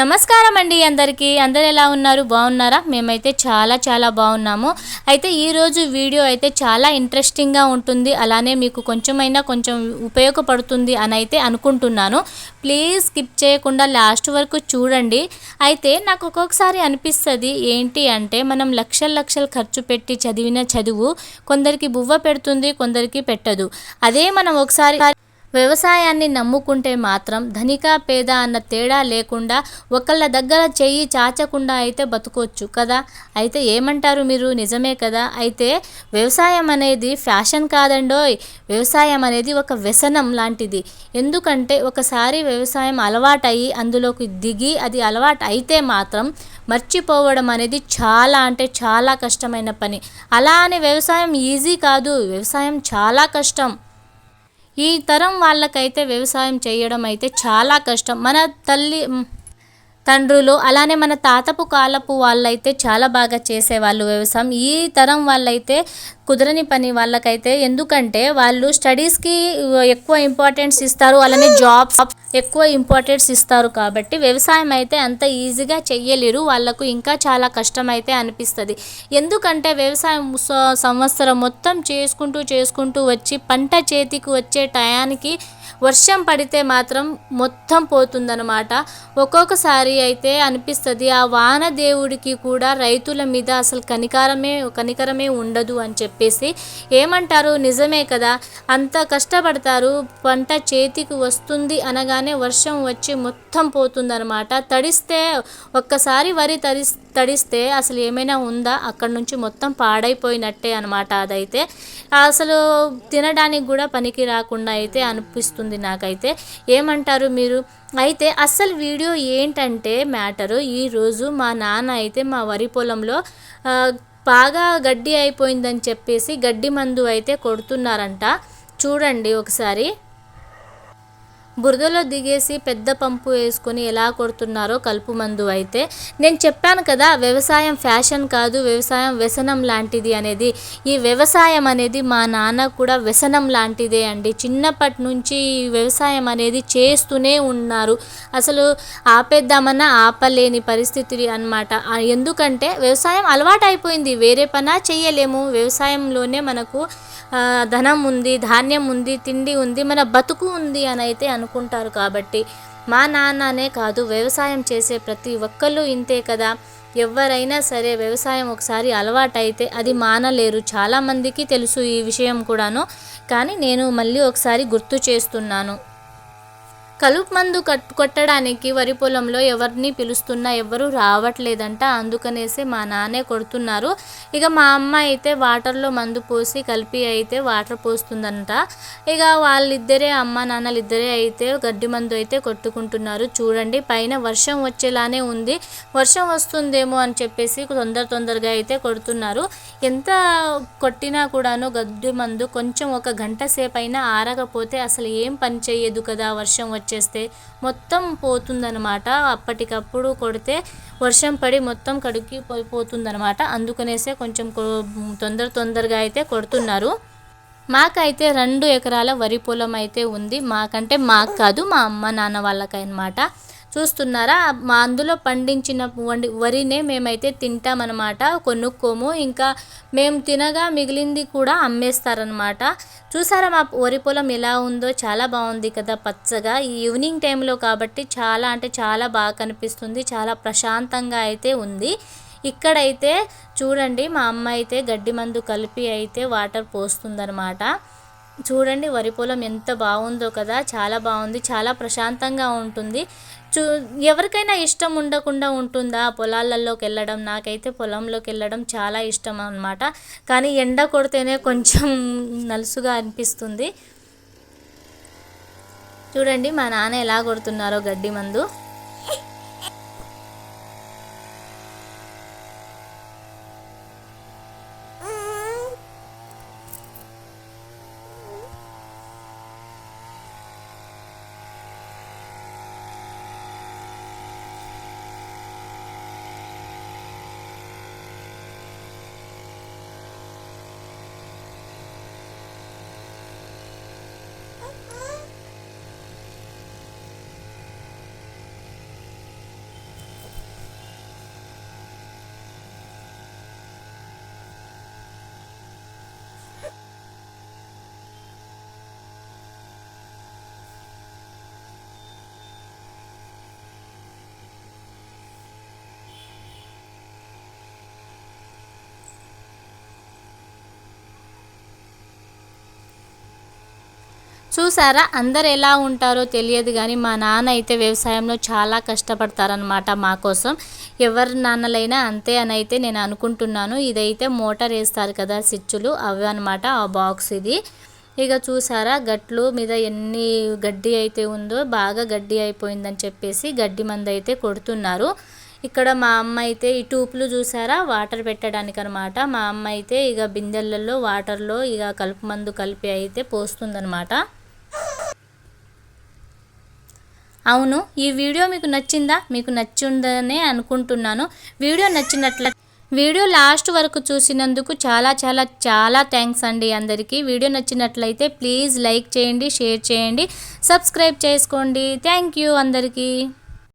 నమస్కారం అండి అందరికీ. అందరు ఎలా ఉన్నారు? బాగున్నారా? మేమైతే చాలా చాలా బాగున్నాము. అయితే ఈరోజు వీడియో అయితే చాలా ఇంట్రెస్టింగ్గా ఉంటుంది. అలానే మీకు కొంచెమైనా కొంచెం ఉపయోగపడుతుంది అని అయితే అనుకుంటున్నాను. ప్లీజ్ స్కిప్ చేయకుండా లాస్ట్ వరకు చూడండి. అయితే నాకు ఒక్కొక్కసారి అనిపిస్తుంది ఏంటి అంటే మనం లక్షల లక్షలు ఖర్చు పెట్టి చదివిన చదువు కొందరికి బువ్వ పెడుతుంది కొందరికి పెట్టదు. అదే మనం ఒకసారి వ్యవసాయాన్ని నమ్ముకుంటే మాత్రం ధనిక పేద అన్న తేడా లేకుండా ఒకళ్ళ దగ్గర చెయ్యి చాచకుండా అయితే బతుకోవచ్చు కదా? అయితే ఏమంటారు మీరు? నిజమే కదా? అయితే వ్యవసాయం అనేది ఫ్యాషన్ కాదండోయ్. వ్యవసాయం అనేది ఒక వ్యసనం లాంటిది. ఎందుకంటే ఒకసారి వ్యవసాయం అలవాటయ్యి అందులోకి దిగి అది అలవాటు అయితే మాత్రం మర్చిపోవడం అనేది చాలా అంటే చాలా కష్టమైన పని. అలా అని వ్యవసాయం ఈజీ కాదు. వ్యవసాయం చాలా కష్టం. ఈ తరం వాళ్ళకైతే వ్యవసాయం చేయడం అయితే చాలా కష్టం. మన తల్లి తండ్రులు అలానే మన తాతపు కాలపు వాళ్ళైతే చాలా బాగా చేసేవాళ్ళు వ్యవసాయం. ఈ తరం వాళ్ళైతే కుదరని పని వాళ్ళకైతే ఎందుకంటే వాళ్ళు స్టడీస్కి ఎక్కువ ఇంపార్టెన్స్ ఇస్తారు. అలానే జాబ్స్ ఎక్కువ ఇంపార్టెన్స్ ఇస్తారు కాబట్టి వ్యవసాయం అయితే అంత ఈజీగా చెయ్యలేరు. వాళ్ళకు ఇంకా చాలా కష్టం అయితే అనిపిస్తుంది. ఎందుకంటే వ్యవసాయం సంవత్సరం మొత్తం చేసుకుంటూ చేసుకుంటూ వచ్చి పంట చేతికి వచ్చే టయానికి వర్షం పడితే మాత్రం మొత్తం పోతుందన్నమాట. ఒక్కొక్కసారి అయితే అనిపిస్తుంది ఆ వాన దేవుడికి కూడా రైతుల మీద అసలు కనికారమే కనికరమే ఉండదు అని చెప్పి. చెప్పేసి ఏమంటారు? నిజమే కదా. అంత కష్టపడతారు. పంట చేతికి వస్తుంది అనగానే వర్షం వచ్చి మొత్తం పోతుందనమాట తడిస్తే ఒక్కసారి వరి తడి తడిస్తే అసలు ఏమైనా ఉందా? అక్కడ నుంచి మొత్తం పాడైపోయినట్టే అనమాట అదైతే. అసలు తినడానికి కూడా పనికి రాకుండా అయితే అనిపిస్తుంది నాకైతే. ఏమంటారు మీరు? అయితే అసలు వీడియో ఏంటంటే మ్యాటరు ఈరోజు మా నాన్న అయితే మా వరి పొలంలో బాగా గడ్డి అయిపోయిందని చెప్పేసి గడ్డి మందు అయితే కొడుతున్నారంట. చూడండి ఒకసారి. బురదలో దిగేసి పెద్ద పంపు వేసుకొని ఎలా కొడుతున్నారో కలుపు మందు అయితే నేను చెప్పాను కదా వ్యవసాయం ఫ్యాషన్ కాదు వ్యవసాయం వ్యసనం లాంటిది అనేది. ఈ వ్యవసాయం అనేది మా నాన్న కూడా వ్యసనం లాంటిదే అండి. చిన్నప్పటి నుంచి ఈ వ్యవసాయం అనేది చేస్తూనే ఉన్నారు. అసలు ఆపేద్దామన్నా ఆపలేని పరిస్థితి అన్నమాట. ఎందుకంటే వ్యవసాయం అలవాటు అయిపోయింది వేరే పనా చేయలేము వ్యవసాయంలోనే మనకు ధనం ఉంది ధాన్యం ఉంది తిండి ఉంది మన బతుకు ఉంది అని అయితే అనుకుంటారు కాబట్టి మా నాన్ననే కాదు వ్యవసాయం చేసే ప్రతి ఒక్కళ్ళు ఇంతే కదా. ఎవరైనా సరే వ్యవసాయం ఒకసారి అలవాటైతే అది మానలేరు. చాలామందికి తెలుసు ఈ విషయం కూడాను. కానీ నేను మళ్ళీ ఒకసారి గుర్తు చేస్తున్నాను. కలుపు మందు కట్ కొట్టడానికి వరి పొలంలో ఎవరిని పిలుస్తున్నా ఎవరు రావట్లేదంట. అందుకనేసి మా నాన్నే కొడుతున్నారు. ఇక మా అమ్మ అయితే వాటర్లో మందు పోసి కలిపి అయితే వాటర్ పోస్తుందంట. ఇక వాళ్ళిద్దరే అమ్మ నాన్నలు ఇద్దరే అయితే గడ్డి మందు అయితే కొట్టుకుంటున్నారు. చూడండి పైన వర్షం వచ్చేలానే ఉంది. వర్షం వస్తుందేమో అని చెప్పేసి తొందర తొందరగా అయితే కొడుతున్నారు. ఎంత కొట్టినా కూడాను గడ్డి మందు కొంచెం ఒక గంట సేపు అయినా ఆరకపోతే అసలు ఏం పని చేయదు కదా వర్షం వచ్చేస్తే మొత్తం పోతుందనమాట అప్పటికప్పుడు కొడితే వర్షం పడి మొత్తం కడిగి పోయి పోతుందనమాట అందుకనేసే కొంచెం కొ- తొందర తొందరగా అయితే కొడుతున్నారు. మాకైతే రెండు ఎకరాల వరి పొలం అయితే ఉంది. మాకంటే మాకు కాదు మా అమ్మ నాన్న వాళ్ళకి అనమాట చూస్తున్నారా? మా అందులో పండించిన వండి వరినే మేమైతే తింటామన్నమాట. కొనుక్కోము. ఇంకా మేము తినగా మిగిలింది కూడా అమ్మేస్తారనమాట చూసారా మా వరి పొలం ఎలా ఉందో? చాలా బాగుంది కదా పచ్చగా. ఈ ఈవినింగ్ టైంలో కాబట్టి చాలా అంటే చాలా బాగా కనిపిస్తుంది. చాలా ప్రశాంతంగా అయితే ఉంది. ఇక్కడైతే చూడండి మా అమ్మ అయితే గడ్డి మందు కలిపి అయితే వాటర్ పోస్తుందనమాట చూడండి వరి పొలం ఎంత బాగుందో కదా? చాలా బాగుంది. చాలా ప్రశాంతంగా ఉంటుంది. చూ ఎవరికైనా ఇష్టం ఉండకుండా ఉంటుందా? పొలాలలోకి వెళ్ళడం నాకైతే పొలంలోకి వెళ్ళడం చాలా ఇష్టం అనమాట కానీ ఎండ కొడితేనే కొంచెం నలుసుగా అనిపిస్తుంది. చూడండి మా నాన్న ఎలా కొడుతున్నారో గడ్డి మందు. చూసారా? అందరు ఎలా ఉంటారో తెలియదు కానీ మా నాన్న అయితే వ్యవసాయంలో చాలా కష్టపడతారనమాట మా కోసం. ఎవరి నాన్నలైనా అంతే అని అయితే నేను అనుకుంటున్నాను. ఇదైతే మోటార్ వేస్తారు కదా స్విచ్చులు అవి అనమాట ఆ బాక్స్ ఇది. ఇక చూసారా? గట్లు మీద ఎన్ని గడ్డి అయితే ఉందో బాగా గడ్డి అయిపోయిందని చెప్పేసి గడ్డి మంది అయితే కొడుతున్నారు. ఇక్కడ మా అమ్మ అయితే ఈ టూపులు చూసారా? వాటర్ పెట్టడానికి అనమాట మా అమ్మ అయితే ఇక బిందెలలో వాటర్లో ఇక కలుపు మందు కలిపి అయితే పోస్తుందనమాట అవును ఈ వీడియో మీకు నచ్చిందా? మీకు నచ్చిందనే అనుకుంటున్నాను. వీడియో నచ్చినట్ల వీడియో లాస్ట్ వరకు చూసినందుకు చాలా చాలా చాలా థ్యాంక్స్ అండి అందరికీ. వీడియో నచ్చినట్లయితే ప్లీజ్ లైక్ చేయండి షేర్ చేయండి సబ్స్క్రైబ్ చేసుకోండి. థ్యాంక్ యూ అందరికీ.